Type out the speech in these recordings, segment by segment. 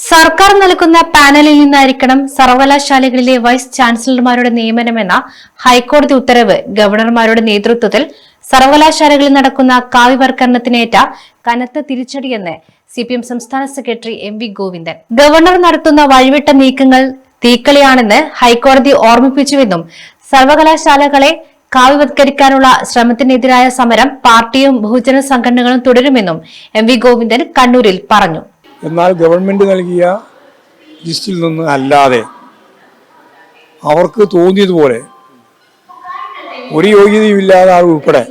സർക്കാർ നൽകുന്ന പാനലിൽ നിന്നായിരിക്കണം സർവകലാശാലകളിലെ വൈസ് ചാൻസലർമാരുടെ നിയമനമെന്ന ഹൈക്കോടതി ഉത്തരവ് ഗവർണർമാരുടെ നേതൃത്വത്തിൽ സർവകലാശാലകളിൽ നടക്കുന്ന കാവ്യവൽക്കരണത്തിനേറ്റ കനത്ത തിരിച്ചടിയെന്ന് സി പി എം സംസ്ഥാന secretary M V Govindan. Governor നടത്തുന്ന വഴിവിട്ട നീക്കങ്ങൾ തീക്കളിയാണെന്ന് ഹൈക്കോടതി ഓർമ്മിപ്പിച്ചുവെന്നും സർവകലാശാലകളെ കാവ്യവത്കരിക്കാനുള്ള ശ്രമത്തിനെതിരായ സമരം പാർട്ടിയും ബഹുജന സംഘടനകളും തുടരുമെന്നും എം വി ഗോവിന്ദൻ കണ്ണൂരിൽ പറഞ്ഞു. എന്നാൽ ഗവൺമെന്റ് നൽകിയ ലിസ്റ്റിൽ നിന്ന് അല്ലാതെ അവർക്ക് തോന്നിയതുപോലെ ഒരു യോഗ്യതയുമില്ലാതെ ആൾ ഉൾപ്പെടെ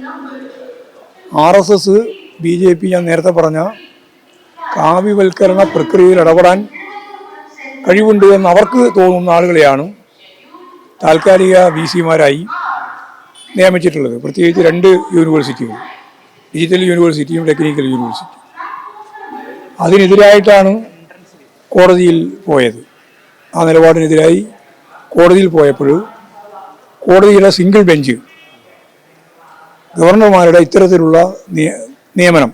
R S S B J P ഞാൻ നേരത്തെ പറഞ്ഞ കാവ്യവൽക്കരണ പ്രക്രിയയിൽ ഇടപെടാൻ കഴിവുണ്ട് എന്ന് അവർക്ക് തോന്നുന്ന ആളുകളെയാണ് താൽക്കാലിക വി സിമാരായി നിയമിച്ചിട്ടുള്ളത്. പ്രത്യേകിച്ച് രണ്ട് യൂണിവേഴ്സിറ്റികൾ ഡിജിറ്റൽ യൂണിവേഴ്സിറ്റിയും ടെക്നിക്കൽ യൂണിവേഴ്സിറ്റിയും. അതിനെതിരായിട്ടാണ് കോടതിയിൽ പോയത്. ആ നിലപാടിനെതിരായി കോടതിയിൽ പോയപ്പോൾ കോടതിയുടെ സിംഗിൾ ബെഞ്ച് ഗവർണർമാരുടെ ഇത്തരത്തിലുള്ള നിയമനം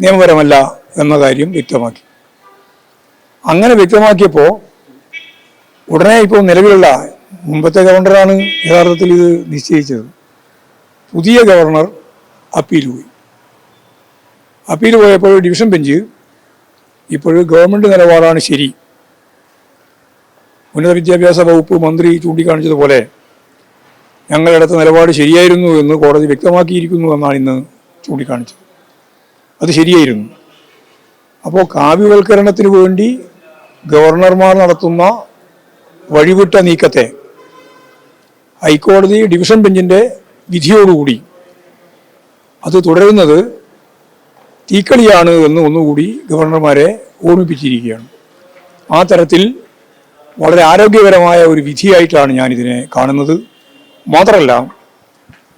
നിയമപരമല്ല എന്ന കാര്യം വ്യക്തമാക്കി. അങ്ങനെ വ്യക്തമാക്കിയപ്പോൾ ഉടനെ ഇപ്പോൾ നിലവിലുള്ള മുമ്പത്തെ ഗവർണറാണ് യഥാർത്ഥത്തിൽ ഇത് നിശ്ചയിച്ചത്. പുതിയ ഗവർണർ അപ്പീൽ പോയി. അപ്പീൽ പോയപ്പോൾ ഡിവിഷൻ ബെഞ്ച് ഇപ്പോഴും ഗവൺമെന്റ് നിലപാടാണ് ശരി. ഉന്നത വിദ്യാഭ്യാസ വകുപ്പ് മന്ത്രി ചൂണ്ടിക്കാണിച്ചതുപോലെ ഞങ്ങളെടുത്ത നിലപാട് ശരിയായിരുന്നു എന്ന് കോടതി വ്യക്തമാക്കിയിരിക്കുന്നു എന്നാണ് ഇന്ന് ചൂണ്ടിക്കാണിച്ചത്. അത് ശരിയായിരുന്നു. അപ്പോൾ കാവ്യവൽക്കരണത്തിന് വേണ്ടി ഗവർണർമാർ നടത്തുന്ന വഴിവിട്ട നീക്കത്തെ ഹൈക്കോടതി ഡിവിഷൻ ബെഞ്ചിന്റെ വിധിയോടുകൂടി അത് തുടരുന്നത് തീക്കളിയാണ് എന്ന് ഒന്നുകൂടി ഗവർണർമാരെ ഓർമ്മിപ്പിച്ചിരിക്കുകയാണ്. ആ തരത്തിൽ വളരെ ആരോഗ്യകരമായ ഒരു വിധിയായിട്ടാണ് ഞാനിതിനെ കാണുന്നത്. മാത്രമല്ല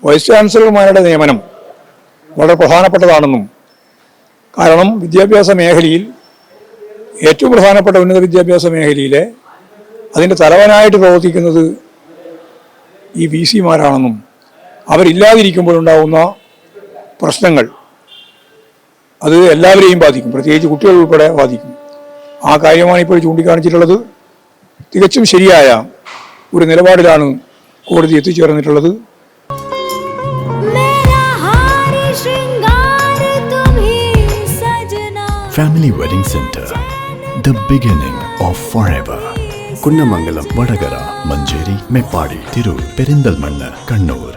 വൈസ് ചാൻസലർമാരുടെ നിയമനം വളരെ പ്രധാനപ്പെട്ടതാണെന്നും കാരണം വിദ്യാഭ്യാസ മേഖലയിൽ ഏറ്റവും പ്രധാനപ്പെട്ട ഉന്നത വിദ്യാഭ്യാസ മേഖലയിലെ അതിന്റെ തലവനായിട്ട് പ്രവർത്തിക്കുന്നത് ഈ വി സിമാരാണെന്നും അവരില്ലാതിരിക്കുമ്പോഴുണ്ടാവുന്ന പ്രശ്നങ്ങൾ അത് എല്ലാവരെയും ബാധിക്കും. പ്രത്യേകിച്ച് കുട്ടികൾ ഉൾപ്പെടെ ബാധിക്കും. ആ കാര്യമാണ് ഇപ്പോൾ ചൂണ്ടിക്കാണിച്ചിട്ടുള്ളത്. തികച്ചും ശരിയായ ഒരു നിലപാടിലാണ് കോടതി എത്തിച്ചേർന്നിട്ടുള്ളത്. Family wedding centre the beginning of for ever Kunnamangalam Vadakara Manjeri മെപ്പാടി Tirur Perinthalmanna Kannur